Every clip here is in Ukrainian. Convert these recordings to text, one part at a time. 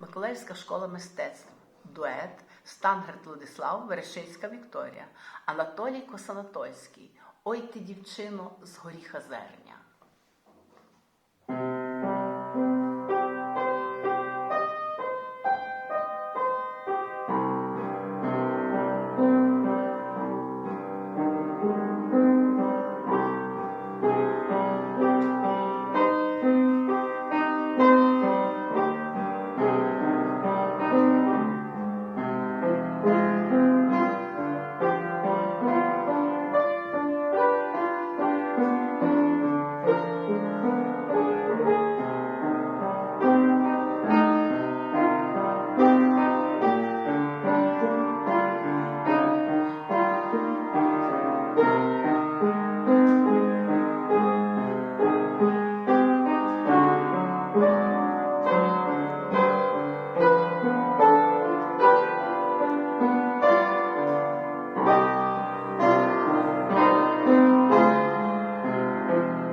Миколаївська школа мистецтв, дует, Стангерт Владислав, Верешинська Вікторія, Анатолій Косанатольський. Ой ти, дівчино, з горіха зерня.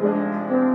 Música